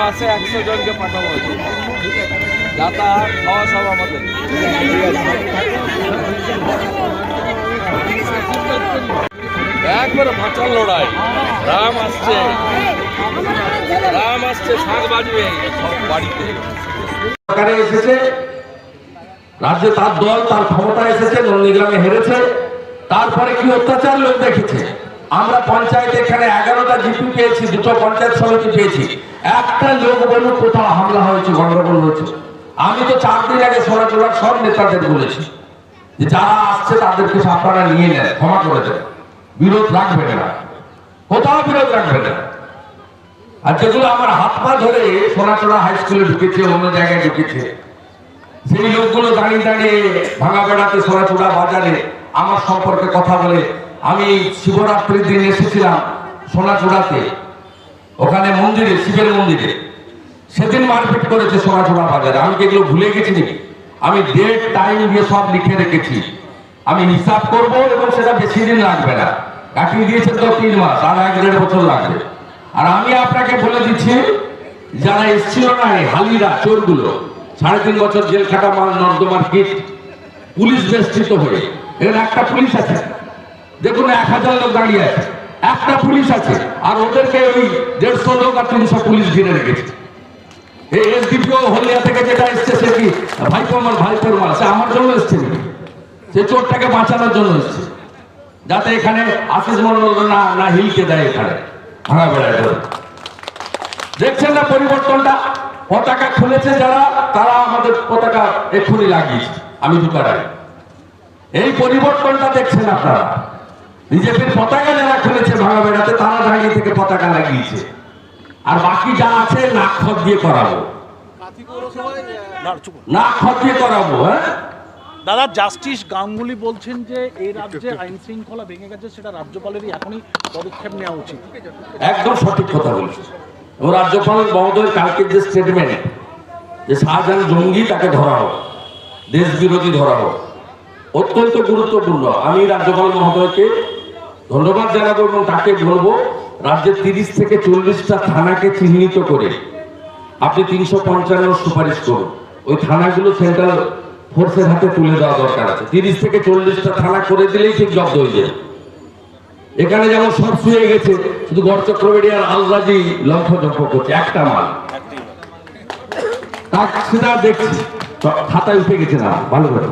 মাসে একশো জনকে পাঠাবো। যাতায়াত, খাওয়া সব আমাদের। একবারে লড়াই। রাম আসছে। রাম আসছে, শাক বাজবে বাড়িতে। সরকারে এসেছে। রাজ্যে তার দল, তার ক্ষমতা এসেছে, নন্দীগ্রামে হেরেছে। তারপরে কি অত্যাচার লোক দেখেছে? আমরা পঞ্চায়েত এখানে এগারোটা জিপি পেয়েছি, দুটো পঞ্চায়েত সমিতি পেয়েছি। একটা লোক বলুক কোথাও হামলা হয়েছে, গন্ডগোল হয়েছে। আমি তো চার দিন আগে সরাচলার সব নেতাদের বলেছি যে যারা আসছে তাদেরকে আপনারা নিয়ে নেন, ক্ষমা করে দেন। বিরোধ রাখবেন না। কোথাও বিরোধ রাখবেন না। আর যেগুলো আমার হাত পা ধরে সোনাচোড়া হাই স্কুলে ঢুকেছে, অন্য জায়গায় ঢুকেছে, সেই লোকগুলো দাঁড়িয়ে দাঁড়িয়ে ভাঙা বেড়াতে সোনাচোড়া বাজারে আমার সম্পর্কে কথা বলে। আমি শিবরাত্রির দিন এসেছিলাম সোনাচূড়াতে ওখানে মন্দিরে, শিবের মন্দিরে। সেদিন মারপিট করেছে সোনাচূড়া বাজারে। আমি কি এগুলো ভুলে গেছি নাকি? আমি ডেট টাইম দিয়ে সব লিখে রেখেছি। আমি হিসাব করব এবং সেটা বেশি দিন লাগবে না। কাটিয়ে দিয়েছে তো তিন মাস, আর এক দেড় বছর লাগবে। আর আমি আপনাকে বলে দিচ্ছি, যারা এসছিল না হালিরা, চোরগুলো, সাড়ে তিন বছর জেল খাটা মাল, নর্দমার কিট, পুলিশ বেষ্টিত হয়ে, এখানে একটা পুলিশ আছে। দেখুন, এক হাজার লোক দাঁড়িয়ে আছে। একটা পুলিশ আছে, আর ওদেরকে ওই দেড়শো লোক আর তিনশো পুলিশ ঘিরে রেখেছে। এই এসডিপিও হলিয়া থেকে যেটা এসছে, সে কি ভাইপো আমার ভাইপোর মাল? সে আমার জন্য এসছে? সে চোরটাকে বাঁচানোর জন্য এসছে। যাতে এখানে আশিস মন্ডল না হিলকে দেয় এখানে। ভাঙা বেড়ায় ধরে। দেখছেন না পরিবর্তনটা? পতাকা খুলেছে যারা, তারা আমাদের পতাকা এক্ষুনি লাগিয়েছে। আমি ঢুকার এই পরিবর্তনটা দেখছেন আপনারা? বিজেপির পতাকা যারা খুলেছে ভাঙা বেড়াতে তারা দাঁড়িয়ে থেকে পতাকা লাগিয়েছে। আর বাকি যা আছে নাক খত দিয়ে করাবো। নাক খত দিয়ে করাবো হ্যাঁ? দাদা জাস্টিস গাঙ্গুলি বলছেন যে এই রাজ্যে আইন শৃঙ্খলা ভেঙে গেছে সেটা রাজ্যপালেরই এখনই পদক্ষেপ নেওয়া উচিত। একদম সঠিক কথা বলছে এবং রাজ্যপাল মহোদয় কালকের যে স্টেটমেন্ট যে শাহজাহান জঙ্গি তাকে ধরা হোক দেশ বিরোধী ধরা হোক অত্যন্ত গুরুত্বপূর্ণ। আমি রাজ্যপাল মহোদয়কে ধন্যবাদ জানাব এবং তাকে বলব, রাজ্যের তিরিশ থেকে চল্লিশটা থানাকে চিহ্নিত করে আপনি তিনশো পঞ্চান্ন সুপারিশ করুন। ওই থানাগুলো সেন্ট্রাল ফোর্সের হাতে তুলে দেওয়া দরকার আছে। তিরিশ থেকে চল্লিশটা থানা করে দিলেই ঠিক জব্দ হয়ে যায় এখানে যেমন সব শুয়ে গেছে, শুধু গড় চক্রবর্তী আর আলরাজি লক্ষ্যযজ্ঞ করছে, একটা মাল। সেটা দেখছি খাতায় উঠে গেছে না, ভালো করে।